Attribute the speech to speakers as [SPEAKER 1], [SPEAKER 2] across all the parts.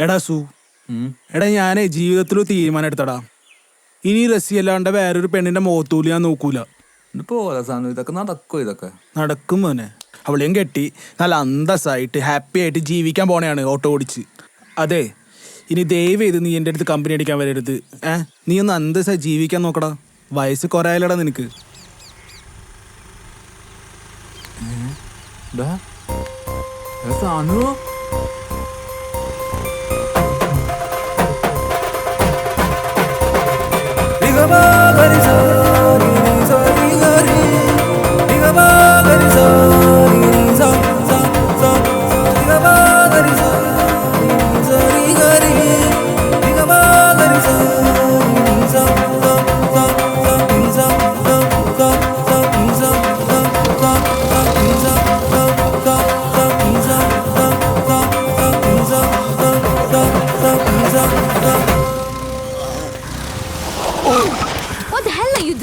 [SPEAKER 1] എടാ സു. എടാ ഞാനേ ജീവിതത്തിൽ തീരുമാനം എടുത്തടാ ഇനി റസി അല്ലാണ്ട് വേറൊരു പെണ്ണിന്റെ മുഖത്തൂൽ ഞാൻ നോക്കൂല.
[SPEAKER 2] പോലെ സാധനം ഇതൊക്കെ നടക്കോ ഇതൊക്കെ?
[SPEAKER 1] നടക്കും മോനെ. അവളെയും കെട്ടി നല്ല അന്തസ്സായിട്ട് ഹാപ്പി ആയിട്ട് ജീവിക്കാൻ പോണെയാണ് ഓട്ടോ ഓടിച്ച്. അതെ ഇനി ദയവ് ചെയ്ത് നീ എന്റെ അടുത്ത് കമ്പനി അടിക്കാൻ വരരുത്. ഏ? നീ ഒന്ന് അന്തസ്സായി ജീവിക്കാൻ നോക്കടാ. വയസ്സ് കുറയാലടാ നിനക്ക്.
[SPEAKER 2] ഡാ, ഏ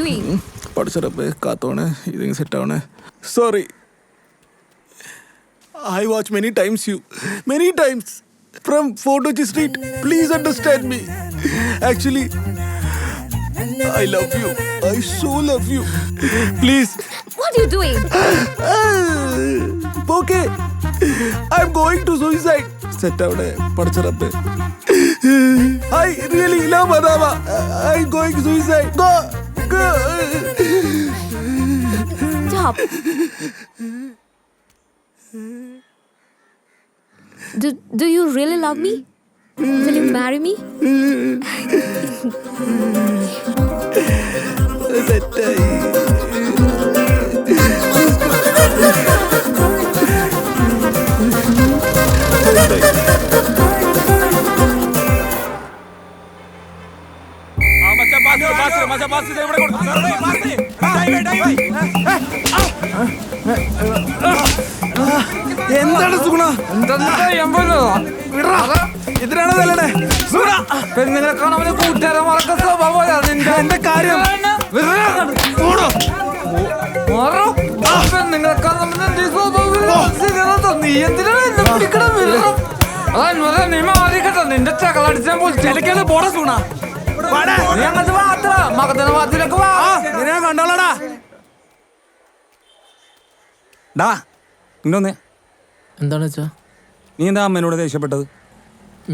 [SPEAKER 3] you doing?
[SPEAKER 1] പഠിച്ചറപ്പേ കാത്തോണേ ഇതെങ്കിലും set ആവണേ sorry I watch many times you many times from fort street please understand me actually I love you I so love you please
[SPEAKER 3] What are you doing?
[SPEAKER 1] Okay I am going to suicide set ആവണേ പഠിച്ചറപ്പേ I really love മദാമ I going suicide go go
[SPEAKER 3] Stop. Do, do you really love me? Will you marry me?
[SPEAKER 1] സെറ്റായി ഇതിനാണ് തല്ലണേ.
[SPEAKER 2] പെണ്ണുങ്ങളെ കാണാൻ മറക്ക സ്വഭാവം
[SPEAKER 1] എന്റെ കാര്യം.
[SPEAKER 2] പെണ്ണുങ്ങളെ കാണാൻ നീ എന്തിനാണ് എന്നെ പിടിക്കണം അതാ നീ മാറിക്കട്ടെ. നിന്റെ ചകളടിച്ചാൻ പോലും
[SPEAKER 1] പോടാ.
[SPEAKER 2] നീ അങ്ങോട്ട് മാത്ര മകത്തിന്റെ വാത്തിലൊക്കെ വാ.
[SPEAKER 1] നിന്നെ കണ്ടോളടാ.
[SPEAKER 4] ഡാ ഇങ്ങോന്ന്
[SPEAKER 5] എന്താണ് വെച്ചാ
[SPEAKER 4] നീ എന്താ അമ്മേനോട് ദേഷ്യപ്പെട്ടത്?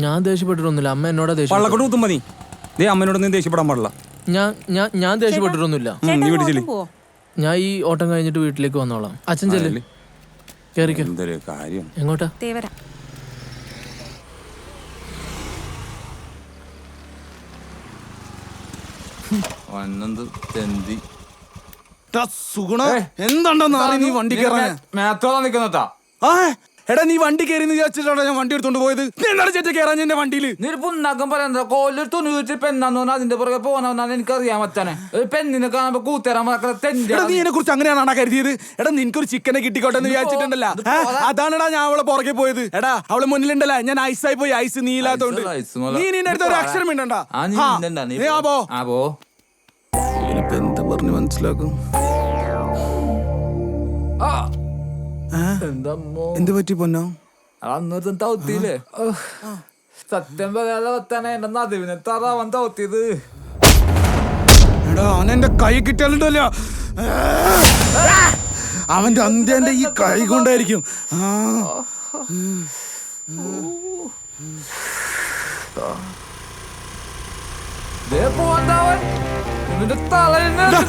[SPEAKER 5] ഞാൻ ദേഷ്യപ്പെട്ടിട്ടൊന്നുമില്ല. അമ്മ എന്നോട് ദേഷ്യം
[SPEAKER 4] വള്ളക്കോട്ട് കുത്തും മതി ദേ അമ്മേനോട് നീ ദേഷ്യപ്പെടാൻ പാടില്ല.
[SPEAKER 5] ഞാൻ ഞാൻ ഞാൻ ദേഷ്യപ്പെട്ടിട്ടൊന്നുമില്ല.
[SPEAKER 4] ഉം, നീ പിടിച്ചില്ലേ
[SPEAKER 5] ഞാൻ ഈ ഓട്ടം കഴിഞ്ഞിട്ട് വീട്ടിലേക്ക് വന്നോളാം. അച്ഛൻ ചെല്ല്. കേറിക്കോ.
[SPEAKER 4] എന്തൊരു കാര്യം.
[SPEAKER 5] എങ്ങോട്ടാ?
[SPEAKER 3] Devara.
[SPEAKER 2] വന്നത് തെന്തി.
[SPEAKER 1] ടാ, സുഗുണ എന്താണ്ടെന്ന് നീ വണ്ടി കയറാൻ
[SPEAKER 2] മേത്തോളം നിക്കുന്നതാ.
[SPEAKER 1] ആ എടാ നീ വണ്ടി കയറി വിചാരിച്ചിട്ടാണ് ഞാൻ വണ്ടി എടുത്തോണ്ട് പോയത്? നീ എന്താണ് ചേച്ചി കയറാൻ എന്റെ വണ്ടിയിൽ?
[SPEAKER 2] നീ ഒരു പുണ്ണാക്കം പറയാ കോലൊരു തുണി വെച്ച് പെണ്ണാന്ന് പറഞ്ഞാൽ അതിന്റെ പുറകെ പോകണമെന്നാണ് എനിക്ക് അറിയാൻ പറ്റാനെ. ഒരു പെണ്ണിനെ കാണുമ്പോ കൂത്തരാൻ
[SPEAKER 1] നീ എന്നെ കുറിച്ച് അങ്ങനെയാണോ കരുതിയത്? എടാ നിനക്കൊരു ചിക്കനെ കിട്ടിക്കോട്ടെ എന്ന് വിചാരിച്ചിട്ടുണ്ടല്ല. അതാണടാ ഞാൻ അവളെ പുറകെ പോയത്. എടാ അവളെ മുന്നിലുണ്ടല്ല ഞാൻ ഐസായി പോയി ഐസ് നീ ഇല്ലാത്തോണ്ട്. നീ നിന്റെ അടുത്ത് ഒരു അക്ഷരം
[SPEAKER 2] ആ
[SPEAKER 1] പോ. പറഞ്ഞു മനസ്സിലാക്കും?
[SPEAKER 2] ആ. എന്താ
[SPEAKER 1] പറ്റി പൊന്നോ?
[SPEAKER 2] അന്നൊരുത്തൻ തൗത്തിയില്ലേ? സത്യം പറയാതെ വെത്താനെ എന്റെ നദിവിനെ തറാവൻ തൗത്തിയത്.
[SPEAKER 1] എടാ അവൻ എന്റെ കൈ കിട്ടിയാലുണ്ടല്ലോ. അവന്റെ അന്ത്യന്റെ ഈ കൈ കൊണ്ടായിരിക്കും.
[SPEAKER 2] തലയിൽ
[SPEAKER 1] ഡാ,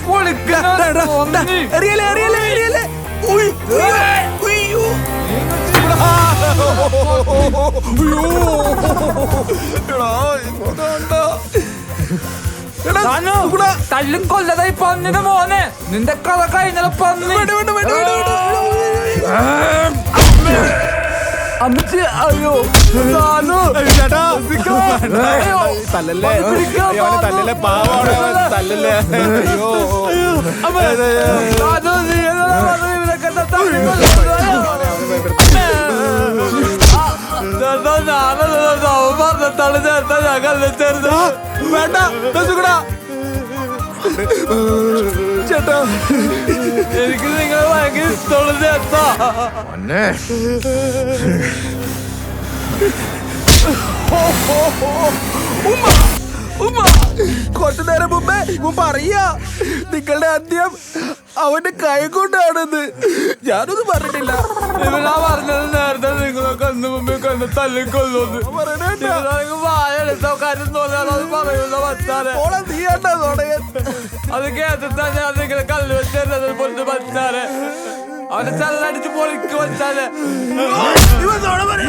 [SPEAKER 2] തല്ലും കൊല്ലതായി പന്നിന്റെ മോനെ. നിന്റെ കഥ കഴിഞ്ഞാൽ പന്നി. അമ്മച്ചി അയ്യോ.
[SPEAKER 1] തല്ലല്ലേ? തല്ലല്ലേ? പാവാണ്. തല്ലല്ലേ? അയ്യോ.
[SPEAKER 2] പറഞ്ഞിട്ടാണ് ചേട്ടാ ഞാൻ കല്ലെടുത്തരുത്.
[SPEAKER 1] വേണ്ട ചേട്ടാ
[SPEAKER 2] എനിക്ക് നിങ്ങളെ ഭയങ്കര ഇഷ്ടമുള്ള ചേട്ടാ.
[SPEAKER 1] ഉമ്മ. കുറച്ചു നേരം മുമ്പേ ഇവൻ പറയാ നിങ്ങളുടെ അന്ത്യം അവന്റെ കൈ കൊണ്ടാണെന്ന്. ഞാനൊന്നും പറഞ്ഞിട്ടില്ല.
[SPEAKER 2] ഇവനാ പറഞ്ഞത് നേരത്തെ നിങ്ങളൊക്കെ അന്ന് മുമ്പിൽ കണ്ട് തല്ലിക്കൊല്ലുന്നു പറയുന്നത് അത് കേട്ടിട്ടാ ഞാൻ നിങ്ങളെ കല്ല് വെച്ചത് പൊന്ന് വച്ചാൽ அவனை
[SPEAKER 1] சல்ல அடிச்சு போலிக்கு வச்சாத இவன் தொடவர்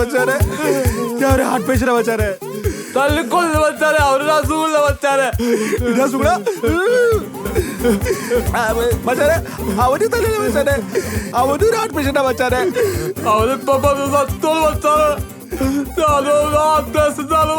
[SPEAKER 1] வச்சாரு? யாரு ஹார்ட் பேஷண்ட்
[SPEAKER 2] வச்சாரு? தள்ளுக்குள்ள வச்சாரு அவரு ராசு
[SPEAKER 1] உள்ள வச்சாரு. ராசு கூட மச்சாரு அவரு தலையில வச்சாரு. அவரு ஹார்ட் பேஷண்டா வச்சாரு.
[SPEAKER 2] அவரு പറഞ്ഞ സത്തോൾ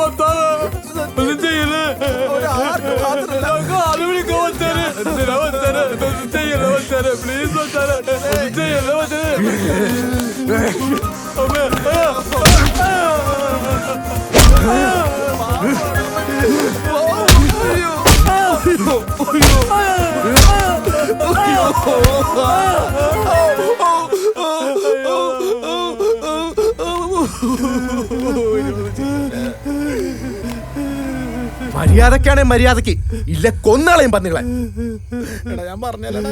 [SPEAKER 6] മര്യാദക്കാണെ മര്യാദയ്ക്ക്. ഇല്ല കൊന്നാളെയും പന്നികളെ
[SPEAKER 1] ഞാൻ പറഞ്ഞല്ലടാ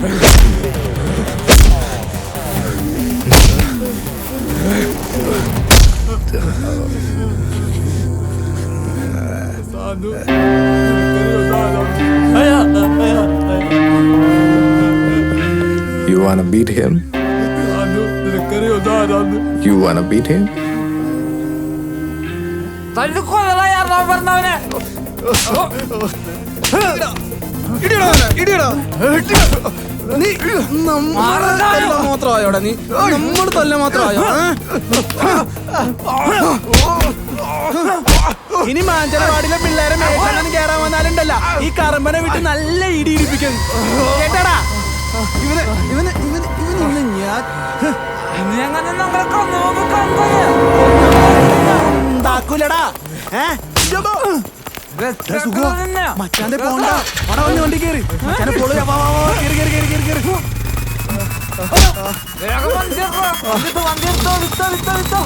[SPEAKER 1] Ah!
[SPEAKER 7] You wanna beat him? You wanna beat him?
[SPEAKER 2] തല്ലിക്കൊല്ലടാ ഞാൻ പറഞ്ഞവനെ
[SPEAKER 1] ഇടിയടാ ഇടിയടാ നീ നമ്മളെ തല്ല മാത്രമായോടാ നീ. നമ്മൾ തല്ല മാത്രമായോ? ഇനി മാഞ്ചനവാടിലെ പിള്ളേരെ മേഘാലൊന്നും കേറാൻ വന്നാലുണ്ടല്ല. ഈ കറമ്പനെ വിട്ട് നല്ല ഇടി ഇടിപ്പിക്കും. കേട്ടാടാ? ഇവന് ഇവന് ഇവന് ഇവന് ഇന്ന് ഞാൻ.
[SPEAKER 2] ഇനി അങ്ങനെ നമ്മളെ കണ്ണു കണ്ടത്.
[SPEAKER 1] ഉണ്ടാക്കൂലടാ. ഏ. മച്ചാന്റെ പോണ്ട. അവിടെ വന്ന് വണ്ടി കേറി. വാ, വാ, വാ, കേറി കേറി കേറി കേറി കേറി.
[SPEAKER 2] വേഗം വണ്ടി എടുത്തോ. വണ്ടി എടുത്തോ, വിട്ടോ, വിട്ടോ, വിട്ടോ.